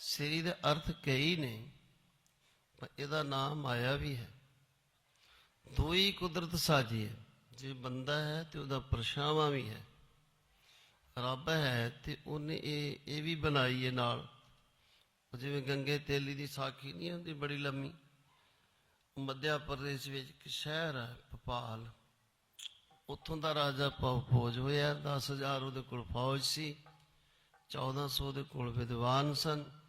ਸ੍ਰੀ ਦੇ ਅਰਥ ਕਈ ਨੇ, ਪਰ ਇਹਦਾ ਨਾਮ ਮਾਇਆ ਵੀ ਹੈ। ਦੋ ਹੀ ਕੁਦਰਤ ਸਾਜੀ ਹੈ ਜੇ ਬੰਦਾ ਹੈ ਤੇ ਉਹਦਾ ਪਰਛਾਵਾਂ ਵੀ ਹੈ। ਰੱਬ ਹੈ ਤੇ ਉਹਨੇ ਇਹ ਇਹ ਵੀ ਬਣਾਈ ਹੈ ਨਾਲ। ਜਿਵੇਂ ਗੰਗੇ ਤੇਲੀ ਦੀ ਸਾਖੀ ਨਹੀਂ ਹੁੰਦੀ ਬੜੀ ਲੰਮੀ, ਮੱਧਿਆ ਪ੍ਰਦੇਸ਼ ਵਿੱਚ ਇੱਕ ਸ਼ਹਿਰ ਹੈ, ਭਪਾਲ। ਉੱਥੋਂ ਦਾ ਰਾਜਾ ਫੌਜ ਹੋਇਆ 10000 ਉਹਦੇ ਕੋਲ ਫੌਜ ਸੀ 1400 ਦੇ ਕੋਲ ਵਿਦਵਾਨ ਸਨ।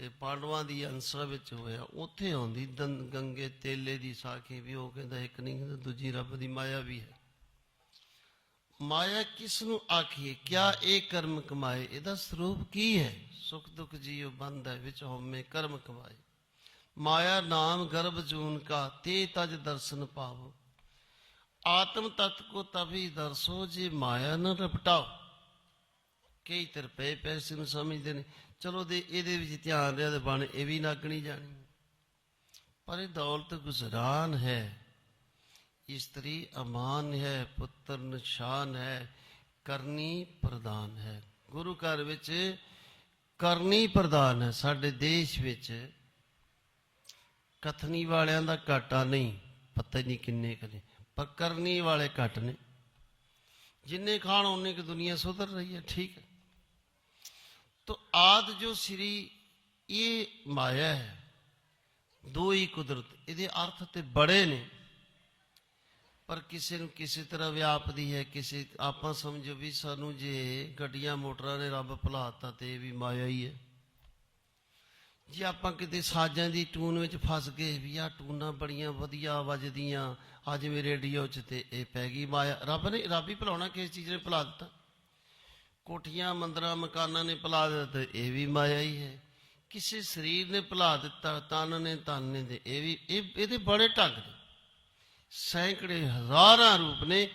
ਤੇ ਪਾਂਡਵਾਂ ਦੀ ਅੰਸਾ ਵਿੱਚ ਹੋਇਆ, ਉੱਥੇ ਆਉਂਦੀ ਦੰ- ਗੰਗੇ ਤੇਲੇ ਦੀ ਸਾਖੀ ਵੀ, ਉਹ ਕਹਿੰਦਾ ਇੱਕ ਨਹੀਂ ਕਹਿੰਦਾ, ਦੂਜੀ ਰੱਬ ਦੀ ਮਾਇਆ ਵੀ ਹੈ। ਮਾਇਆ ਕਿਸ ਨੂੰ ਆਖੀਏ? ਕਿਆ ਇਹ ਕਰਮ ਕਮਾਏ? ਇਹਦਾ ਸਰੂਪ ਕੀ ਹੈ? ਸੁਖ ਦੁਖ ਜੀਉ ਬੰਧ ਹੈ, ਵਿੱਚ ਹਉਮੈ ਕਰਮ ਕਮਾਏ। ਮਾਇਆ ਨਾਮ ਗਰਭ ਜੂਨ ਕਾ, ਤੇ ਤਜ ਦਰਸ਼ਨ ਪਾਵੋ। ਆਤਮ ਤਤ ਕੋ ਤਭੀ ਦਰਸੋ, ਜੇ ਮਾਇਆ ਨ ਰਪਟਾਓ। ਕਈ ਤਰਪੇ ਪੈਸੇ ਨੂੰ ਸਮਝਦੇ ਨੇ ਚਲੋ ਦੇ ਇਹਦੇ ਵਿੱਚ ਧਿਆਨ ਰਿਹਾ ਤੇ ਬਣ ਇਹ ਵੀ ਨਾਗਣੀ ਜਾਣੀ। ਪਰ ਇਹ ਦੌਲਤ ਗੁਜ਼ਰਾਨ ਹੈ। ਇਸਤਰੀ ਅਮਾਨ ਹੈ, ਪੁੱਤਰ ਨਿਸ਼ਾਨ ਹੈ, ਕਰਨੀ ਪ੍ਰਦਾਨ ਹੈ। ਗੁਰੂ ਘਰ ਵਿੱਚ ਕਰਨੀ ਪ੍ਰਦਾਨ ਹੈ। ਸਾਡੇ ਦੇਸ਼ ਵਿੱਚ ਕਥਨੀ ਵਾਲਿਆਂ ਦਾ ਘਾਟਾ ਨਹੀਂ, ਪਤਾ ਨਹੀਂ ਕਿੰਨੇ ਕਨੇ ਪਰ ਕਰਨੀ ਵਾਲੇ ਘੱਟ ਨੇ। ਜਿੰਨੇ ਖਾਣ ਉਹਨੇ ਕਿ ਦੁਨੀਆ ਸੁਧਰ ਰਹੀ ਹੈ, ਠੀਕ ਹੈ। तो ਆਦ ਜੋ ਸ੍ਰੀ ਇਹ ਮਾਇਆ ਹੈ, ਦੋ ਹੀ ਕੁਦਰਤ, ਇਹਦੇ ਅਰਥ ਤੇ ਬੜੇ ਨੇ। ਪਰ ਕਿਸੇ ਨੂੰ ਕਿਸੇ ਤਰ੍ਹਾਂ ਵਿਆਪਦੀ ਹੈ, ਕਿਸੇ ਆਪਾਂ ਸਮਝੋ ਵੀ ਸਾਨੂੰ ਜੇ ਗੱਡੀਆਂ, ਮੋਟਰਾਂ ਨੇ ਰੱਬ ਭੁਲਾਤਾ ਤੇ ਇਹ ਵੀ ਮਾਇਆ ਹੀ ਹੈ। ਜੇ ਆਪਾਂ ਕਿਤੇ ਸਾਜ਼ਾਂ ਦੀ ਟੂਨ ਵਿੱਚ ਫਸ ਗਏ ਵੀ ਆ ਟੂਨਾਂ ਬੜੀਆਂ ਵਧੀਆ ਵੱਜਦੀਆਂ, ਅੱਜ ਵੀ ਰੇਡੀਓ 'ਚ ਤੇ ਇਹ ਪੈ ਗਈ ਮਾਇਆ, ਰੱਬ ਨੇ, ਰੱਬ ਹੀ ਭੁਲਾਉਣਾ ਕਿਸ ਚੀਜ਼ ਨੇ ਭੁਲਾ ਦਿੱਤਾ। ਕੋਠੀਆਂ, ਮੰਦਰਾਂ, ਮਕਾਨਾਂ ਨੇ ਭੁਲਾ ਦਿੱਤਾ ਇਹ ਵੀ ਮਾਇਆ ਹੀ ਹੈ। ਕਿਸੇ ਸਰੀਰ ਨੇ ਭੁਲਾ ਦਿੱਤਾ, ਤਨ ਨੇ ਤਨ ਨੇ ਦੇ ਇਹ ਵੀ, ਇਹ, ਇਹਦੇ ਬੜੇ ਢੰਗ ਨੇ। ਸੈਂਕੜੇ ਹਜ਼ਾਰਾਂ ਰੂਪ ਨੇ।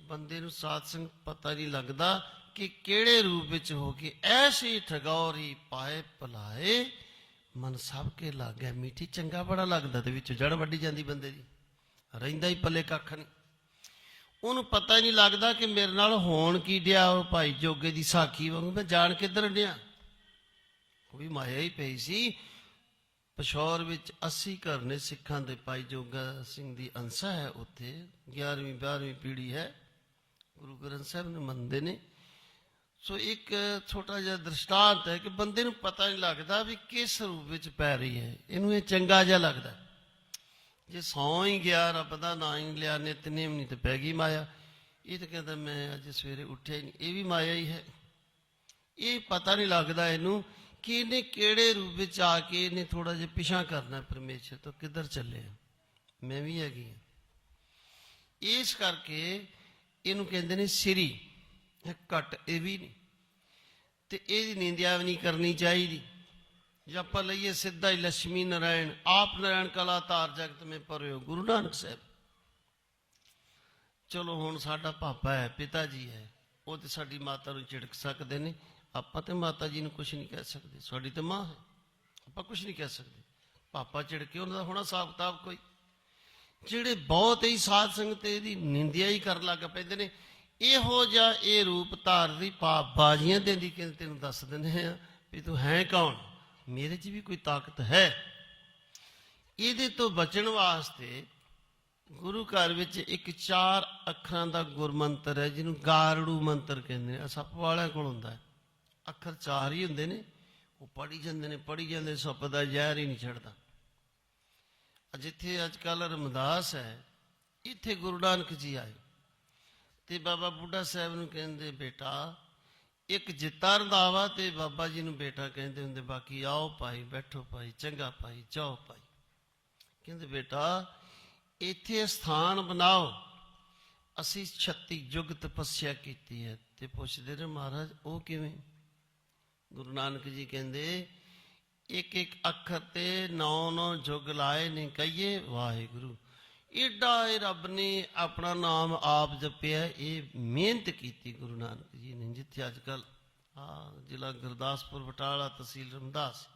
ਬੰਦੇ ਨੂੰ ਸਾਧ ਸੰਗ ਪਤਾ ਨਹੀਂ ਲੱਗਦਾ ਕਿ ਕਿਹੜੇ ਰੂਪ ਵਿੱਚ ਹੋ ਕੇ ਐਸੀ ਠਗੌਰੀ ਪਾਏ, ਭਲਾਏ। ਮਨ ਸਭ ਕੇ ਲੱਗ ਗਿਆ ਮੀਠੀ ਚੰਗਾ ਬੜਾ ਲੱਗਦਾ ਤੇ ਵਿੱਚੋਂ ਜੜ ਵੱਡੀ ਜਾਂਦੀ ਬੰਦੇ ਦੀ। ਰਹਿੰਦਾ ਹੀ ਪੱਲੇ ਕੱਖ ਨਹੀਂ। ਉਹਨੂੰ ਪਤਾ ਹੀ ਨਹੀਂ ਲੱਗਦਾ ਕਿ ਮੇਰੇ ਨਾਲ ਹੋਣ ਕੀ ਡਿਆ ਉਹ ਭਾਈ ਜੋਗੇ ਦੀ ਸਾਖੀ ਵਾਂਗੂ। ਮੈਂ ਜਾਣ ਕਿੱਧਰ ਡਿਆ? ਉਹ ਵੀ ਮਾਇਆ ਹੀ ਪਈ ਸੀ। ਪਸ਼ੌਰ ਵਿੱਚ 80 ਘਰ ਨੇ ਸਿੱਖਾਂ ਦੇ ਭਾਈ ਜੋਗਾ ਸਿੰਘ ਦੀ ਅੰਸਾ ਹੈ ਉੱਥੇ। 11ਵੀਂ 12ਵੀਂ ਪੀੜ੍ਹੀ ਹੈ। ਗੁਰੂ ਗ੍ਰੰਥ ਸਾਹਿਬ ਨੂੰ ਮੰਨਦੇ ਨੇ। ਸੋ ਇੱਕ ਛੋਟਾ ਜਿਹਾ ਦ੍ਰਿਸ਼ਟਾਂਤ ਹੈ ਕਿ ਬੰਦੇ ਨੂੰ ਪਤਾ ਨਹੀਂ ਲੱਗਦਾ ਵੀ ਕਿਸ ਰੂਪ ਵਿੱਚ ਪੈ ਰਹੀ ਹੈ। ਇਹਨੂੰ ਇਹ ਚੰਗਾ ਜਿਹਾ ਲੱਗਦਾ। ਜੇ ਸੌ ਹੀ ਗਿਆ, ਰੱਬ ਦਾ ਨਾਂ ਹੀ ਲਿਆ ਨਿਤਨੇਮ ਨਹੀਂ ਤੇ ਪੈ ਗਈ ਮਾਇਆ। ਇਹ ਤਾਂ ਕਹਿੰਦਾ, ਮੈਂ ਅੱਜ ਸਵੇਰੇ ਉੱਠਿਆ ਹੀ ਨਹੀਂ। ਇਹ ਵੀ ਮਾਇਆ ਹੀ ਹੈ। ਇਹ ਪਤਾ ਨਹੀਂ ਲੱਗਦਾ ਇਹਨੂੰ ਕਿ ਇਹਨੇ ਕਿਹੜੇ ਰੂਪ ਵਿੱਚ ਆ ਕੇ ਇਹਨੇ ਥੋੜਾ ਜਿਹਾ ਪਿਛਾ ਕਰਨਾ ਪਰਮੇਸ਼ਰ ਤੋਂ, ਕਿੱਧਰ ਚੱਲੇ ਮੈਂ ਵੀ ਹੈਗੀ ਹਾਂ। ਇਸ ਕਰਕੇ ਇਹਨੂੰ ਕਹਿੰਦੇ ਨੇ ਸਿਰੀ। ਇਹ ਘਟ, ਇਹ ਵੀ ਨਹੀਂ। ਤੇ ਇਹਦੀ ਨਿੰਦਿਆ ਵੀ ਨਹੀਂ ਕਰਨੀ ਚਾਹੀਦੀ। ਜੇ ਆਪਾਂ ਲਈਏ ਸਿੱਧਾ ਹੀ ਲక్ష్ਮੀ ਨਾਰਾਇਣ, ਆਪ ਨਾਰਾਇਣ ਕਲਾ ਤਾਰ ਜਗਤ ਮੇ ਪਰਿਓ ਗੁਰੂ ਨਾਨਕ ਸਾਹਿਬ। ਚਲੋ ਹੁਣ ਸਾਡਾ ਪਾਪਾ ਹੈ, ਪਿਤਾ ਜੀ ਹੈ, ਉਹ ਤੇ ਸਾਡੀ ਮਾਤਾ ਨੂੰ ਝਿੜਕ ਸਕਦੇ ਨੇ। ਆਪਾਂ ਤੇ ਮਾਤਾ ਜੀ ਨੂੰ ਕੁਝ ਨਹੀਂ ਕਹਿ ਸਕਦੇ, ਸਾਡੀ ਤੇ ਮਾਂ ਹੈ। ਆਪਾਂ ਕੁਝ ਨਹੀਂ ਕਹਿ ਸਕਦੇ। ਪਾਪਾ ਝਿੜਕੇ ਉਹਨਾਂ ਦਾ ਹੋਣਾ ਹਿਸਾਬ ਕਿਤਾਬ ਕੋਈ। ਜਿਹੜੇ ਬਹੁਤ ਹੀ ਸਾਧ ਸੰਗਤ ਇਹਦੀ ਨਿੰਦਿਆ ਹੀ ਕਰਨ ਲੱਗ ਪੈਂਦੇ ਨੇ, ਇਹੋ ਜਿਹਾ ਇਹ ਰੂਪ ਧਾਰ ਦੀ ਪਾਪ ਬਾਜ਼ੀਆਂ ਦੇ ਦੀ ਕਿ ਤੈਨੂੰ ਦੱਸ ਦਿੰਦੇ ਆ ਵੀ ਤੂੰ ਹੈ ਕੌਣ? ਮੇਰੇ 'ਚ ਵੀ ਕੋਈ ਤਾਕਤ ਹੈ? ਇਹਦੇ ਤੋਂ ਬਚਣ ਵਾਸਤੇ ਗੁਰੂ ਘਰ ਵਿੱਚ ਇੱਕ ਚਾਰ ਅੱਖਰਾਂ ਦਾ ਗੁਰਮੰਤਰ ਹੈ, ਜਿਹਨੂੰ ਗਾਰੜੂ ਮੰਤਰ ਕਹਿੰਦੇ ਨੇ। ਸੱਪ ਵਾਲਿਆਂ ਕੋਲ ਹੁੰਦਾ ਹੈ। ਅੱਖਰ ਚਾਰ ਹੀ ਹੁੰਦੇ ਨੇ। ਉਹ ਪੜੀ ਜਾਂਦੇ ਨੇ ਪੜੀ ਜਾਂਦੇ, ਸੱਪ ਦਾ ਜ਼ਹਿਰ ਹੀ ਨਹੀਂ ਛੱਡਦਾ। ਜਿੱਥੇ ਅੱਜ ਕੱਲ ਰਮਦਾਸ ਹੈ, ਇੱਥੇ ਗੁਰੂ ਨਾਨਕ ਜੀ ਆਏ। ਤੇ ਬਾਬਾ ਬੁੱਢਾ ਸਾਹਿਬ ਨੂੰ ਕਹਿੰਦੇ, ਬੇਟਾ ਇੱਕ ਜਿੱਤਾ ਰੰਧਾਵਾ ਤੇ ਬਾਬਾ ਜੀ ਨੂੰ ਬੇਟਾ ਕਹਿੰਦੇ ਹੁੰਦੇ, ਬਾਕੀ ਆਓ ਭਾਈ, ਬੈਠੋ ਭਾਈ, ਚੰਗਾ ਭਾਈ, ਜਾਓ ਭਾਈ। ਕਹਿੰਦੇ ਬੇਟਾ, ਇੱਥੇ ਸਥਾਨ ਬਣਾਓ। ਅਸੀਂ 36 ਯੁੱਗ ਤਪੱਸਿਆ ਕੀਤੀ ਹੈ। ਤੇ ਪੁੱਛਦੇ ਨੇ ਮਹਾਰਾਜ, ਉਹ ਕਿਵੇਂ? ਗੁਰੂ ਨਾਨਕ ਜੀ ਕਹਿੰਦੇ ਇੱਕ ਇੱਕ ਅੱਖਰ ਤੇ ਨੌ ਨੌ ਜੁਗ ਲਾਏ ਨੇ ਕਹੀਏ, ਵਾਹਿਗੁਰੂ। ਏਡਾ ਇਹ ਰੱਬ ਨੇ ਆਪਣਾ ਨਾਮ ਆਪ ਜਪਿਆ, ਇਹ ਮਿਹਨਤ ਕੀਤੀ ਗੁਰੂ ਨਾਨਕ ਜੀ ਨੇ, ਜਿੱਥੇ ਅੱਜ ਕੱਲ ਆ ਜ਼ਿਲ੍ਹਾ ਗੁਰਦਾਸਪੁਰ, ਬਟਾਲਾ ਤਹਿਸੀਲ ਰਮਦਾਸ,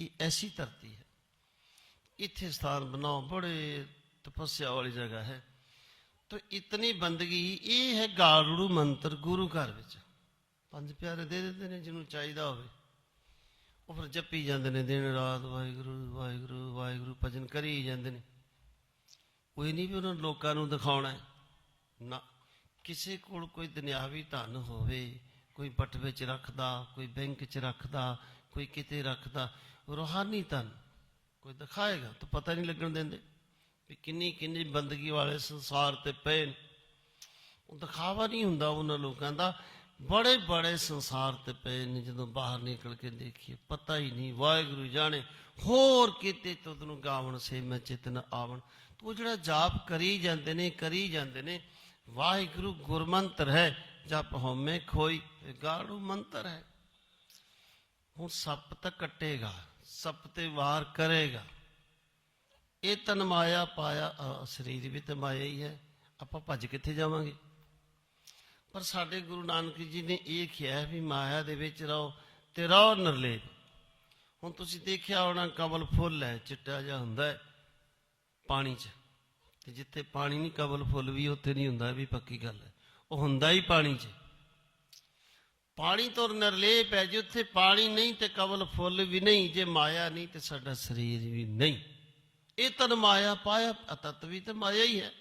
ਇਹ ਐਸੀ ਧਰਤੀ ਹੈ। ਇੱਥੇ ਸਥਾਨ ਬਣਾਓ, ਬੜੇ ਤਪੱਸਿਆ ਵਾਲੀ ਜਗ੍ਹਾ ਹੈ। ਤੋ ਇਤਨੀ ਬੰਦਗੀ, ਇਹ ਹੈ ਗਾਲੜੂ ਮੰਤਰ ਗੁਰੂ ਘਰ ਵਿੱਚ। ਪੰਜ ਪਿਆਰੇ ਦੇ ਦਿੰਦੇ ਨੇ, ਜਿਹਨੂੰ ਚਾਹੀਦਾ ਹੋਵੇ। ਉਹ ਫਿਰ ਜਪੀ ਜਾਂਦੇ ਨੇ, ਦਿਨ ਰਾਤ ਵਾਹਿਗੁਰੂ ਵਾਹਿਗੁਰੂ ਵਾਹਿਗੁਰੂ, ਭਜਨ ਕਰੀ ਜਾਂਦੇ ਨੇ। ਕੋਈ ਨਹੀਂ ਵੀ ਉਹਨਾਂ ਲੋਕਾਂ ਨੂੰ ਦਿਖਾਉਣਾ ਹੈ। ਨਾ, ਕਿਸੇ ਕੋਲ ਕੋਈ ਦੁਨਿਆਵੀ ਧਨ ਹੋਵੇ, ਕੋਈ ਬਟਵੇ 'ਚ ਰੱਖਦਾ, ਕੋਈ ਬੈਂਕ 'ਚ ਰੱਖਦਾ, ਕੋਈ ਕਿਤੇ ਰੱਖਦਾ, ਰੂਹਾਨੀ ਧਨ ਕੋਈ ਦਿਖਾਏਗਾ ਤਾਂ ਪਤਾ ਨਹੀਂ ਲੱਗਣ ਦਿੰਦੇ ਵੀ ਕਿੰਨੀ ਕਿੰਨੀ ਬੰਦਗੀ ਵਾਲੇ ਸੰਸਾਰ ਤੇ ਪਏ ਉਹ ਦਿਖਾਵਾ ਨਹੀਂ ਹੁੰਦਾ ਉਹਨਾਂ ਲੋਕਾਂ ਦਾ। ਬੜੇ ਬੜੇ ਸੰਸਾਰ ਤੇ ਪਏ ਨੇ ਜਦੋਂ ਬਾਹਰ ਨਿਕਲ ਕੇ ਦੇਖੀਏ, ਪਤਾ ਹੀ ਨਹੀਂ, ਵਾਹਿਗੁਰੂ ਜਾਣੇ, ਹੋਰ ਕਿਤੇ ਤੁਧ ਨੂੰ ਗਾਵਣ ਸੇ ਮੈਂ ਚਿਤਨ ਆਵਣ। ਉਹ ਜਿਹੜਾ ਜਾਪ ਕਰੀ ਜਾਂਦੇ ਨੇ, ਕਰੀ ਜਾਂਦੇ ਨੇ, ਵਾਹਿਗੁਰੂ ਗੁਰਮੰਤਰ ਹੈ, ਜਪ ਹਉਮੈ ਖੋਈ ਗਾੜੂ ਮੰਤਰ ਹੈ। ਹੁਣ ਸੱਪ ਤਾਂ ਕੱਟੇਗਾ, ਸੱਪ ਤੇ ਵਾਰ ਕਰੇਗਾ। ਇਹ ਤਨ ਮਾਇਆ ਪਾਇਆ ਸਰੀਰ ਵੀ ਤੇ ਮਾਇਆ ਹੀ ਹੈ, ਆਪਾਂ ਭੱਜ ਕਿੱਥੇ ਜਾਵਾਂਗੇ? ਪਰ ਸਾਡੇ ਗੁਰੂ ਨਾਨਕ ਜੀ ਨੇ ਇਹ ਕਿਹਾ ਵੀ ਮਾਇਆ ਦੇ ਵਿੱਚ ਰਹੋ ਤੇ ਰਹੋ ਨਿਰਲੇਪ ਹੁਣ ਤੁਸੀਂ ਦੇਖਿਆ ਹੋਣਾ ਕਮਲ ਫੁੱਲ ਹੈ, ਚਿੱਟਾ ਜਿਹਾ ਹੁੰਦਾ ਹੈ। ਪਾਣੀ 'ਚ। ਤੇ ਜਿੱਥੇ ਪਾਣੀ ਨਹੀਂ ਕਬਲ ਫੁੱਲ ਵੀ, ਉੱਥੇ ਨਹੀਂ ਹੁੰਦਾ ਵੀ ਪੱਕੀ ਗੱਲ ਹੈ। ਉਹ ਹੁੰਦਾ ਹੀ ਪਾਣੀ 'ਚ। ਪਾਣੀ ਤੋਂ ਨਿਰਲੇਪ ਹੈ ਜਿੱਥੇ ਪਾਣੀ ਨਹੀਂ ਤੇ ਕਬਲ ਫੁੱਲ ਵੀ ਨਹੀਂ। ਜੇ ਮਾਇਆ ਨਹੀਂ ਤੇ ਸਾਡਾ ਸਰੀਰ ਵੀ ਨਹੀਂ। ਇਹ ਤਨ ਮਾਇਆ ਪਾਇਆ, ਅਤਤ ਵੀ ਤੇ ਮਾਇਆ ਹੀ ਹੈ।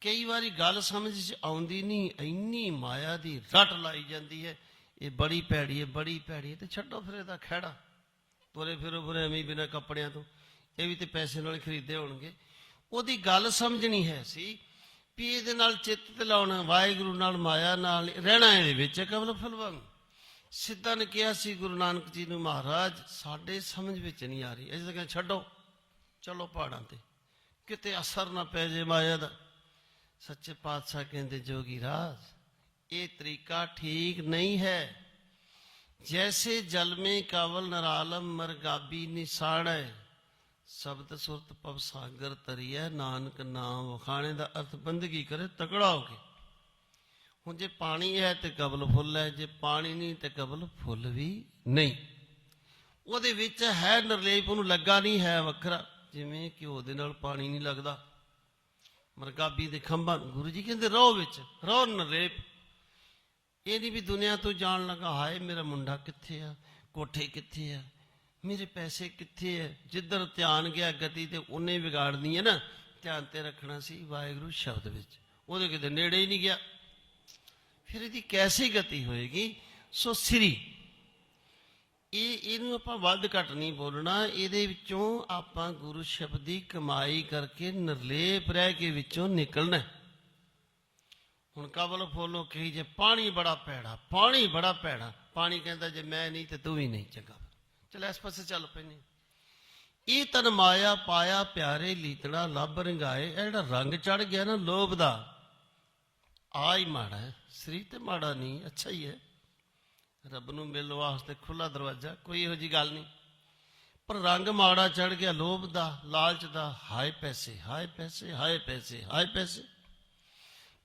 ਕਈ ਵਾਰੀ ਗੱਲ ਸਮਝ ਚ ਆਉਂਦੀ ਨਹੀਂ, ਇੰਨੀ ਮਾਇਆ ਦੀ ਰਟ ਲਾਈ ਜਾਂਦੀ ਹੈ। ਇਹ ਬੜੀ ਭੈੜੀ ਹੈ, ਬੜੀ ਭੈੜੀ ਹੈ, ਤੇ ਛੱਡੋ ਫਿਰ ਇਹਦਾ ਖਹਿੜਾ। ਤੁਰੇ ਫਿਰੋ ਫਿਰ ਐਵੇਂ ਬਿਨਾ ਕੱਪੜਿਆਂ ਤੋਂ। ਇਹ ਵੀ ਤੇ ਪੈਸੇ ਨਾਲ ਹੀ ਖਰੀਦੇ ਹੋਣਗੇ ਉਹਦੀ ਗੱਲ ਸਮਝਣੀ ਹੈ ਸੀ ਵੀ ਇਹਦੇ ਨਾਲ ਚਿੱਤ ਤੇ ਲਾਉਣਾ ਵਾਹਿਗੁਰੂ ਨਾਲ ਮਾਇਆ ਨਾਲ ਰਹਿਣਾ ਇਹਦੇ ਵਿੱਚ ਕਬਲ ਫਲਵੰਗ ਸਿੱਧਾ ਨੇ ਕਿਹਾ ਸੀ ਗੁਰੂ ਨਾਨਕ ਜੀ ਨੂੰ ਮਹਾਰਾਜ ਸਾਡੇ ਸਮਝ ਵਿੱਚ ਨਹੀਂ ਆ ਰਹੀ ਇਸ ਜਗ੍ਹਾ ਛੱਡੋ ਚਲੋ ਪਹਾੜਾਂ ਤੇ ਕਿਤੇ ਅਸਰ ਨਾ ਪੈ ਜੇ ਮਾਇਆ ਦਾ ਸੱਚੇ ਪਾਤਸ਼ਾਹ ਕਹਿੰਦੇ ਜੋਗੀ ਰਾਜ ਇਹ ਤਰੀਕਾ ਠੀਕ ਨਹੀਂ ਹੈ ਜੈਸੇ ਜਲ में कावल नरालम मरगाबी निसाड़ै ਸ਼ਬਦ ਸੁਰਤ ਪਵ ਸਾਗਰ ਤਰੀਐ ਨਾਨਕ ਨਾਮ ਵਖਾਣੇ ਦਾ ਅਰਥ ਬੰਦਗੀ ਕਰੇ? ਤਕੜਾ ਹੋ ਕੇ। ਹੁਣ ਜੇ ਪਾਣੀ ਹੈ ਤੇ ਕਬਲ ਫੁੱਲ ਹੈ, ਜੇ ਪਾਣੀ ਨਹੀਂ ਤੇ ਕਬਲ ਫੁੱਲ ਵੀ ਨਹੀਂ। ਉਹਦੇ ਵਿੱਚ ਹੈ ਨਰਲੇਪ, ਉਹਨੂੰ ਲੱਗਾ ਨਹੀਂ, ਹੈ ਵੱਖਰਾ। ਜਿਵੇਂ ਘਿਓ ਦੇ ਨਾਲ ਪਾਣੀ ਨਹੀਂ ਲੱਗਦਾ। ਮਰਗਾਬੀ ਦੇ ਖੰਭਾਂ ਗੁਰੂ ਜੀ ਕਹਿੰਦੇ ਰਹੋ ਵਿੱਚ ਰਹੋ ਨਿਰਲੇਪ। ਇਹ ਨਹੀਂ ਵੀ ਦੁਨੀਆ ਤੋਂ ਜਾਣ ਲੱਗਾ, ਹਾਏ ਮੇਰਾ ਮੁੰਡਾ ਕਿੱਥੇ ਆ, ਕੋਠੇ ਕਿੱਥੇ ਆ ਮੇਰੇ ਪੈਸੇ ਕਿੱਥੇ ਆ ਜਿੱਧਰ ਧਿਆਨ ਗਿਆ ਗਤੀ ਤੇ ਉਹਨੇ ਵਿਗਾੜਨੀ ਹੈ ਨਾ, ਧਿਆਨ ਤੇ ਰੱਖਣਾ ਸੀ ਵਾਹਿਗੁਰੂ ਸ਼ਬਦ ਵਿੱਚ। ਉਹਦੇ ਕਿਤੇ ਨੇੜੇ ਹੀ ਨਹੀਂ ਗਿਆ। ਫਿਰ ਇਹਦੀ ਕੈਸੀ ਗਤੀ ਹੋਏਗੀ? ਸੋ ਸ੍ਰੀ। ਇਹ, ਇਹਨੂੰ ਆਪਾਂ ਵੱਧ ਘੱਟ ਨਹੀਂ ਬੋਲਣਾ। ਇਹਦੇ ਵਿੱਚੋਂ ਆਪਾਂ ਗੁਰੂ ਸ਼ਬਦ ਦੀ ਕਮਾਈ ਕਰਕੇ ਨਿਰਲੇਪ ਰਹਿ ਕੇ ਵਿੱਚੋਂ ਨਿਕਲਣਾ ਹੁਣ ਕਬਲ ਫੋਲੋ ਕਹੀ ਜੇ, ਪਾਣੀ ਬੜਾ ਪੈੜਾ ਪਾਣੀ ਬੜਾ ਪੈੜਾ ਪਾਣੀ ਕਹਿੰਦਾ ਜੇ ਮੈਂ ਨਹੀਂ ਤੇ ਤੂੰ ਵੀ ਨਹੀਂ ਚੰਗਾ। ਚਲ ਇਸ ਪਾਸੇ ਚੱਲ ਪੈਨੇ ਇਹ ਤਨ ਮਾਇਆ ਪਾਇਆ ਪਿਆਰੇ ਲੀਤੜਾ ਲੱਭ ਰੰਗਾਏ, ਇਹ ਜਿਹੜਾ ਰੰਗ ਚੜ ਗਿਆ ਨਾ ਲੋਭ ਦਾ ਆ ਹੀ ਮਾੜਾ ਹੈ ਸ੍ਰੀ ਤੇ ਮਾੜਾ ਨਹੀਂ, ਅੱਛਾ ਹੀ ਹੈ। ਰੱਬ ਨੂੰ ਮਿਲਣ ਵਾਸਤੇ ਖੁੱਲਾ ਦਰਵਾਜ਼ਾ, ਕੋਈ ਇਹੋ ਜੀ ਗੱਲ ਨਹੀਂ। ਪਰ ਰੰਗ ਮਾੜਾ ਚੜ ਗਿਆ, ਲੋਭ ਦਾ, ਲਾਲਚ ਦਾ, ਹਾਏ ਪੈਸੇ ਹਾਏ ਪੈਸੇ ਹਾਏ ਪੈਸੇ ਹਾਏ ਪੈਸੇ।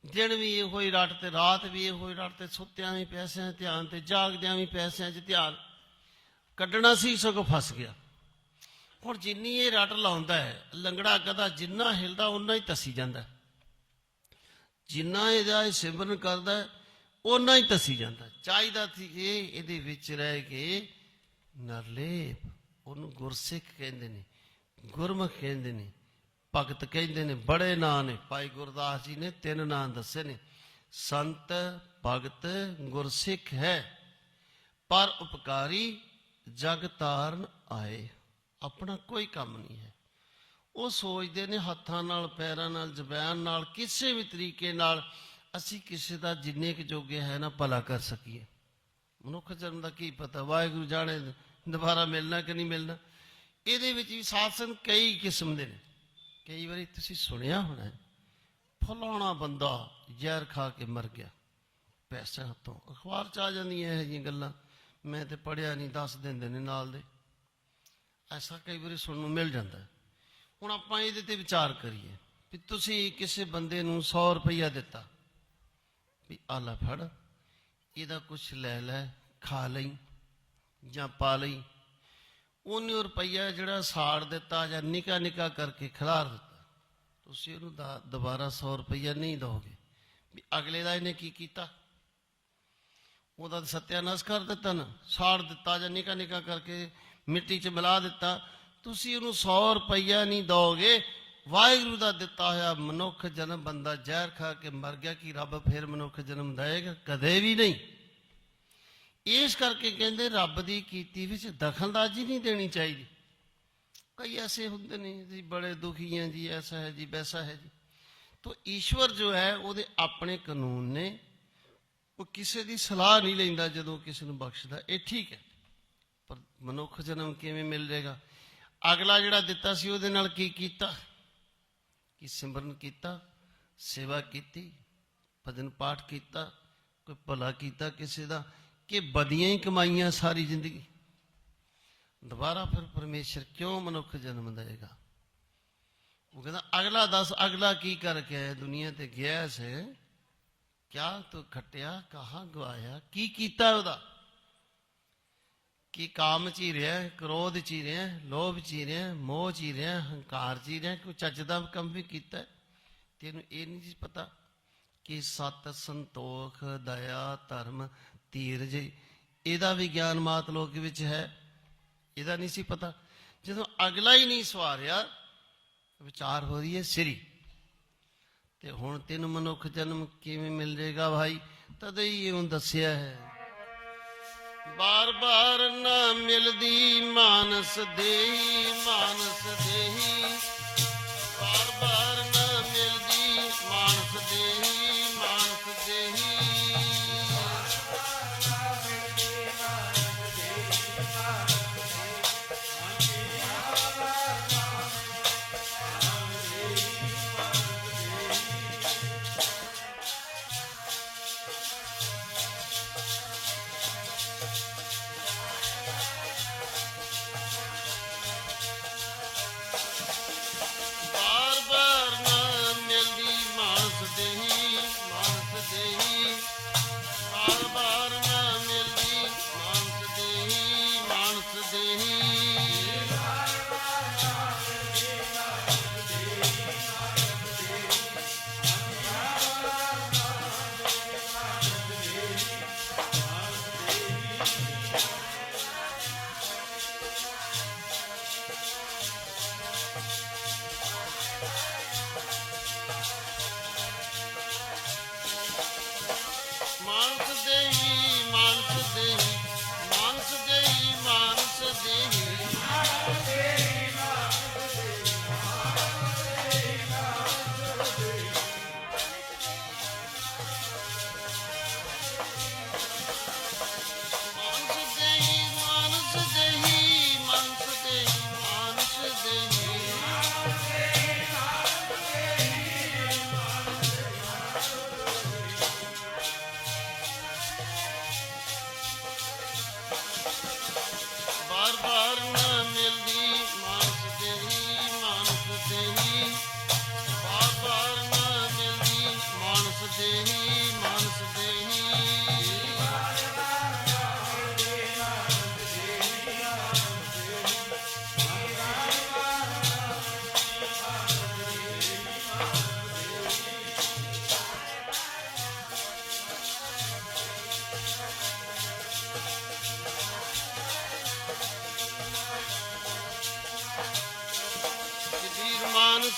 ਦਿਨ ਵੀ ਇਹੋ ਹੀ ਰੱਟ ਤੇ ਰਾਤ ਵੀ ਇਹੋ ਹੀ ਰੱਟ ਤੇ ਸੁੱਤਿਆਂ ਵੀ ਪੈਸਿਆਂ 'ਚ ਧਿਆਨ ਤੇ ਜਾਗਦਿਆਂ ਵੀ ਪੈਸਿਆਂ 'ਚ ਧਿਆਨ। ਕੱਢਣਾ ਸੀ ਸਗੋਂ ਫਸ ਗਿਆ। ਹੁਣ ਜਿੰਨੀ ਇਹ ਰੱਟ ਲਾਉਂਦਾ ਹੈ ਲੰਗੜਾ ਗਧਾ ਜਿੰਨਾ ਹਿਲਦਾ ਉਨਾ ਹੀ ਤਸੀ ਜਾਂਦਾ ਜਿੰਨਾ ਇਹਦਾ ਇਹ ਸਿਮਰਨ ਕਰਦਾ ਹੈ, ਓਨਾ ਹੀ ਤਸੀ ਜਾਂਦਾ ਚਾਹੀਦਾ ਸੀ ਇਹ ਇਹਦੇ ਵਿੱਚ ਰਹਿ ਕੇ ਨਰਲੇਪ ਉਹਨੂੰ ਗੁਰਸਿੱਖ ਕਹਿੰਦੇ ਨੇ ਗੁਰਮੁਖ ਕਹਿੰਦੇ ਨੇ ਭਗਤ ਕਹਿੰਦੇ ਨੇ ਬੜੇ ਨਾਂ ਨੇ। ਭਾਈ ਗੁਰਦਾਸ ਜੀ ਨੇ ਤਿੰਨ ਨਾਂ ਦੱਸੇ ਨੇ ਸੰਤ ਭਗਤ ਗੁਰਸਿੱਖ ਹੈ। ਪਰ ਉਪਕਾਰੀ ਜਗ ਤਾਰਨ ਆਏ। ਆਪਣਾ ਕੋਈ ਕੰਮ ਨਹੀਂ ਹੈ। ਉਹ ਸੋਚਦੇ ਨੇ ਹੱਥਾਂ ਨਾਲ ਪੈਰਾਂ ਨਾਲ ਜ਼ਬਾਨ ਨਾਲ ਕਿਸੇ ਵੀ ਤਰੀਕੇ ਨਾਲ ਅਸੀਂ ਕਿਸੇ ਦਾ ਜਿੰਨੇ ਕੁ ਜੋਗੇ ਹੈ ਨਾ ਭਲਾ ਕਰ ਸਕੀਏ। ਮਨੁੱਖ ਜਨਮ ਦਾ ਕੀ ਪਤਾ ਵਾਹਿਗੁਰੂ ਜਾਣੇ ਦੁਬਾਰਾ ਮਿਲਣਾ ਕਿ ਨਹੀਂ ਮਿਲਣਾ। ਇਹਦੇ ਵਿੱਚ ਵੀ ਸਾਧਨ ਕਈ ਕਿਸਮ ਦੇ ਨੇ। ਕਈ ਵਾਰੀ ਤੁਸੀਂ ਸੁਣਿਆ ਹੋਣਾ ਹੈ, ਫਲਾਣਾ ਬੰਦਾ ਜ਼ਹਿਰ ਖਾ ਕੇ ਮਰ ਗਿਆ। ਪੈਸੇ ਹੱਥੋਂ ਅਖਬਾਰ ਚ ਆ ਜਾਂਦੀਆਂ ਇਹ ਜਿਹੀਆਂ ਗੱਲਾਂ। ਮੈਂ ਤੇ ਪੜਿਆ ਨਹੀਂ, ਦੱਸ ਦਿੰਦੇ ਨੇ ਨਾਲ ਦੇ। ਐਸਾ ਕਈ ਵਾਰੀ ਸੁਣਨ ਨੂੰ ਮਿਲ ਜਾਂਦਾ। ਹੁਣ ਆਪਾਂ ਇਹਦੇ ਤੇ ਵਿਚਾਰ ਕਰੀਏ ਵੀ ਤੁਸੀਂ ਕਿਸੇ ਬੰਦੇ ਨੂੰ 100 ਰੁਪਈਆ ਦਿੱਤਾ, ਵੀ ਆਲਾ ਫੜ, ਇਹਦਾ ਕੁਝ ਲੈ ਲੈ, ਖਾ ਲਈ ਜਾਂ ਪਾ ਲਈ। ਉਹਨੇ ਉਹ ਰੁਪਈਆ ਜਿਹੜਾ ਸਾੜ ਦਿੱਤਾ ਜਾਂ ਨਿਕਾ ਨਿਕਾ ਕਰਕੇ ਖਿਲਾਰ ਦਿੱਤਾ। ਤੁਸੀਂ ਉਹਨੂੰ ਦੁਬਾਰਾ 100 ਰੁਪਈਆ ਨਹੀਂ ਦੋਗੇ ਵੀ ਅਗਲੇ ਦਾ ਇਹਨੇ ਕੀ ਕੀਤਾ? ਉਹਦਾ ਸਤਿਆਨਾਸ਼ ਕਰ ਦਿੱਤਾ ਨਾ ਸਾੜ ਦਿੱਤਾ ਜਾਂ ਨਿਕਾ ਨਿਕਾ ਕਰਕੇ ਮਿੱਟੀ 'ਚ ਮਿਲਾ ਦਿੱਤਾ। ਤੁਸੀਂ ਉਹਨੂੰ 100 ਰੁਪਈਆ ਨਹੀਂ ਦੋਗੇ ਵਾਹਿਗੁਰੂ ਦਾ ਦਿੱਤਾ ਹੋਇਆ ਮਨੁੱਖ ਜਨਮ ਬੰਦਾ ਜ਼ਹਿਰ ਖਾ ਕੇ ਮਰ ਗਿਆ ਕਿ ਰੱਬ ਫਿਰ ਮਨੁੱਖ ਜਨਮ ਦੇਏਗਾ ਕਦੇ ਵੀ ਨਹੀਂ। ਇਸ ਕਰਕੇ ਕਹਿੰਦੇ ਰੱਬ ਦੀ ਕੀਤੀ ਵਿੱਚ ਦਖਲਦਾਜ਼ੀ ਨਹੀਂ ਦੇਣੀ ਚਾਹੀਦੀ। ਕਈ ਐਸੇ ਹੁੰਦੇ ਨੇ ਜੀ, ਬੜੇ ਦੁਖੀ हैं ਜੀ, ਐਸਾ ਹੈ ਜੀ, ਵੈਸਾ ਹੈ ਜੀ। ਤੋ ਈਸ਼ਵਰ ਜੋ ਹੈ, ਉਹਦੇ ਆਪਣੇ ਕਾਨੂੰਨ ਨੇ ਉਹ ਕਿਸੇ ਦੀ ਸਲਾਹ ਨਹੀਂ ਲੈਂਦਾ ਜਦੋਂ ਕਿਸੇ ਨੂੰ ਬਖਸ਼ਦਾ। ਇਹ ਠੀਕ ਹੈ। ਪਰ ਮਨੁੱਖ ਜਨਮ ਕਿਵੇਂ ਮਿਲ ਜਾਏਗਾ? ਅਗਲਾ ਜਿਹੜਾ ਦਿੱਤਾ ਸੀ ਉਹਦੇ ਨਾਲ ਕੀ ਕੀਤਾ? ਕੀ ਸਿਮਰਨ ਕੀਤਾ? ਸੇਵਾ ਕੀਤੀ? ਭਜਨ ਪਾਠ ਕੀਤਾ? ਕੋਈ ਭਲਾ ਕੀਤਾ ਕਿਸੇ ਦਾ? ਕਿ ਬਦੀਆਂ ਹੀ ਕਮਾਈਆਂ ਸਾਰੀ ਜ਼ਿੰਦਗੀ? ਦੁਬਾਰਾ ਫਿਰ ਪਰਮੇਸ਼ਰ ਕਿਉਂ ਮਨੁੱਖ ਜਨਮ ਦੇਗਾ ਉਹ ਕਹਿੰਦਾ, ਅਗਲਾ ਦੱਸ, ਅਗਲਾ ਕੀ ਕਰਕੇ ਆਇਆ? ਦੁਨੀਆ ਤੇ ਗਿਆ ਸੇ। ਕਿਆ ਤੂੰ ਖਟਿਆ, ਕਹਾਂ ਗਵਾਇਆ ਕੀ ਕੀਤਾ ਉਹਦਾ? ਕੀ ਕਾਮ ਚ ਹੀ ਰਿਹਾ, ਕ੍ਰੋਧ ਚ ਹੀ ਰਿਹਾ, ਲੋਭ ਚ ਹੀ ਰਿਹਾ, ਮੋਹ ਚ ਹੀ ਰਿਹਾ, ਹੰਕਾਰ ਚ ਹੀ ਰਿਹਾ? ਕੋਈ ਚੱਜ ਦਾ ਕੰਮ ਵੀ ਕੀਤਾ? ਤੈਨੂੰ ਇਹ ਨਹੀਂ ਸੀ ਪਤਾ ਕਿ ਸਤ ਸੰਤੋਖ, ਦਇਆ, ਧਰਮ, ਧੀਰਜ, ਇਹਦਾ ਵੀ ਗਿਆਨ ਮਾਤ ਲੋਕ ਵਿੱਚ ਹੈ? ਇਹਦਾ ਨਹੀਂ ਸੀ ਪਤਾ। ਜਦੋਂ ਅਗਲਾ ਹੀ ਨਹੀਂ ਸਵਾਰਿਆ, ਵਿਚਾਰ ਹੋ ਰਹੀ ਹੈ ਸ੍ਰੀ। ਤੇ ਹੁਣ ਤੈਨੂੰ ਮਨੁੱਖ ਜਨਮ ਕਿਵੇਂ ਮਿਲ ਜਾਏਗਾ ਭਾਈ? ਤਦ ਹੀ ਇਹਨੂੰ ਦੱਸਿਆ ਹੈ। ਬਾਰ ਬਾਰ ਨਾ ਮਿਲਦੀ ਮਾਨਸ ਦੇਹੀ ਮਾਨਸ ਦੇਹੀ। ਬਾਰ ਬਾਰ ਨਾ ਮਿਲਦੀ ਮਾਨਸ ਦੇਹੀ।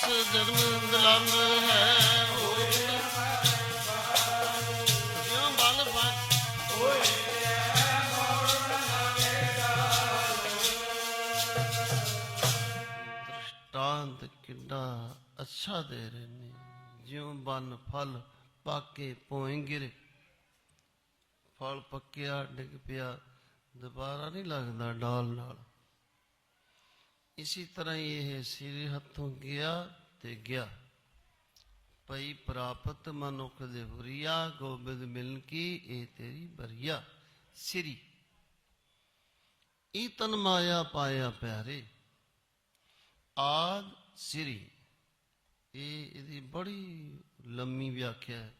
ਕਬੀਰ ਜਨਮ ਦਲੰਦ ਹੈ ਜਿਉ ਬਲ ਫਟ ਦ੍ਰਿਸ਼ਟਾਂਤ ਕਿੰਨਾ ਅੱਛਾ ਦੇ ਰਹੇ ਨੇ। ਜਿਉਂ ਬਨ ਫਲ ਪਾਕੇ ਪੋਏ ਗਿਰੇ। ਫਲ ਪੱਕਿਆ, ਡਿੱਗ ਪਿਆ, ਦੁਬਾਰਾ ਨਹੀਂ ਲੱਗਦਾ ਡਾਲ ਨਾਲ। ਇਸੀ ਤਰ੍ਹਾਂ ਹੀ ਇਹ ਸਿਰ ਹੱਥੋਂ ਗਿਆ ਤੇ ਗਿਆ। ਪਈ ਪ੍ਰਾਪਤ ਮਨੁੱਖ ਦੇ ਹੁਰੀਆ, ਗੋਬਿੰਦ ਮਿਲਨ ਕੀ, ਇਹ ਤੇਰੀ ਬਰੀਆ। ਸਿਰੀ। ਈ ਤਨ ਮਾਇਆ ਪਾਇਆ ਪਿਆਰੇ। ਆਦ ਸਿਰੀ। ਇਹ ਇਹਦੀ ਬੜੀ ਲੰਮੀ ਵਿਆਖਿਆ ਹੈ।